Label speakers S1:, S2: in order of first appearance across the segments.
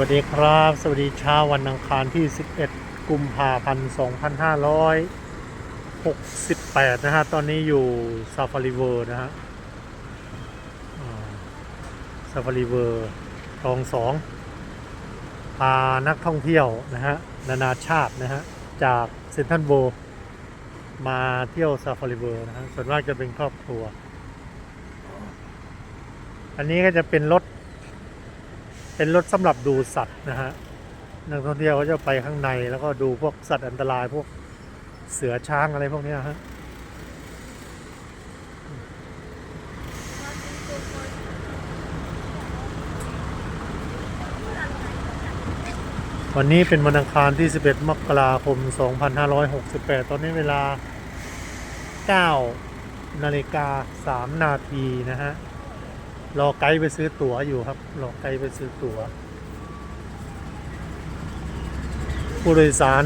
S1: วัสดีครับ สวัสดีเช้าวันอังคารที่ 11 กุมภาพันธ์ 2568 นะฮะ ตอนนี้อยู่ซาฟารีเวอร์นะฮะซาฟารีเวอร์คลองสองพานักท่องเที่ยวนะฮะ นานาชาตินะฮะ จากเซนทรัลโวมาเที่ยวซาฟารีเวอร์นะฮะ ส่วนมากจะเป็นครอบครัว อันนี้ก็จะเป็นรถ เป็นรถสำหรับดูสัตว์นะฮะนักท่องเที่ยวก็จะไปข้างในแล้วก็ดูพวกสัตว์อันตรายพวกเสือช้างอะไรพวกนี้ฮะวันนี้เป็นวันอังคารที่ 11 มกราคม 2568 ตอนนี้เวลา 9 นาฬิกา 3 นาทีนะฮะ รอไกด์ไปซื้อตั๋วอยู่ครับ รอไกด์ไปซื้อตั๋ว ผู้โดยสาร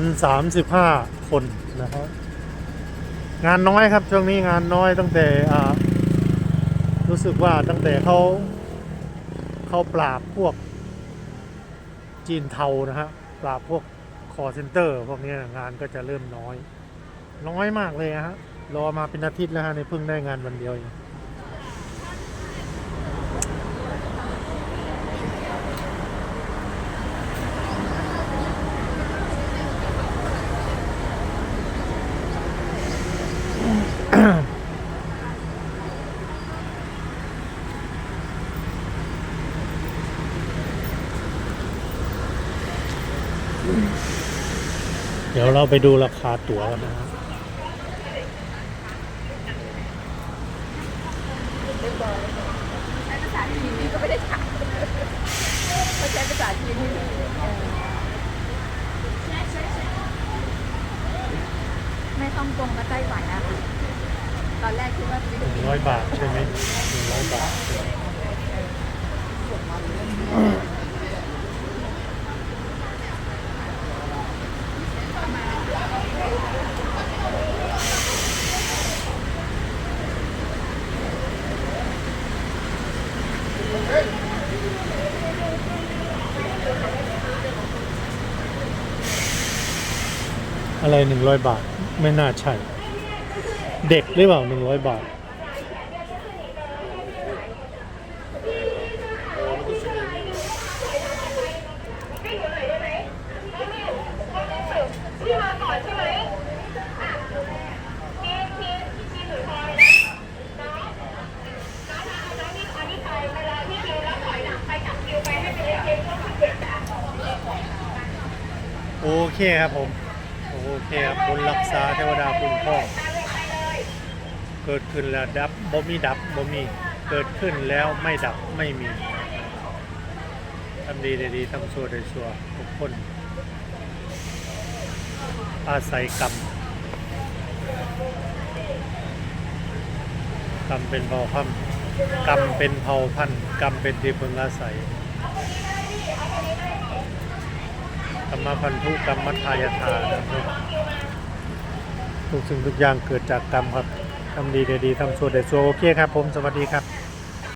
S1: 35 คนนะครับ งานน้อยครับ ช่วงนี้งานน้อยตั้งแต่อารู้สึกว่าตั้งแต่เขาเขาปราบพวกจีนเทานะฮะปราบพวกคอเซ็นเตอร์พวกนี้งานก็จะเริ่มน้อย น้อยมากเลยฮะรอมาเป็นอาทิตย์แล้วฮะในเพิ่งได้งานวันเดียวเอง เดี๋ยวเราไปดูราคาตั๋วกันนะฮะ
S2: ใช้ภาษาจีนนี่ก็ไม่ได้ถามเขาใช้ภาษาจีนนี่ไม่ต้องตรงกับไต้หวันนะคะตอนแรกคิดว่าฟิลิป
S1: หนึ่
S2: ปิ
S1: ง
S2: น
S1: ร้อย
S2: ส์
S1: บาทใช่ไหมหนึ่งร้อยบาท อะไรหนึ่งร้อยบาท ไม่น่าใช่ เด็กหรือเปล่าหนึ่งร้อยบาท โอเคครับผม อเคครับบุญรักษาเทวดาคุณพ่อ
S3: เลยไปเลย
S1: เกิดขึ้นแล้วดับบ่มีดับบ่มีเกิดขึ้นแล้วไม่ดับไม่มีทำดีได้ดีทำชั่วได้ชั่วทุกคนอาศัยกรรมกรรมเป็นเผ่าพันธุ์กรรมเป็นเผ่าพันธุ์กรรมเป็นที่พึงอาศัย กรรมพันธุกรรมมัทายทานะครับทุกสิ่งทุกอย่างเกิดจากกรรมครับทำดีได้ดีทำชั่วได้ชั่วโอเคครับผมสวัสดีครับ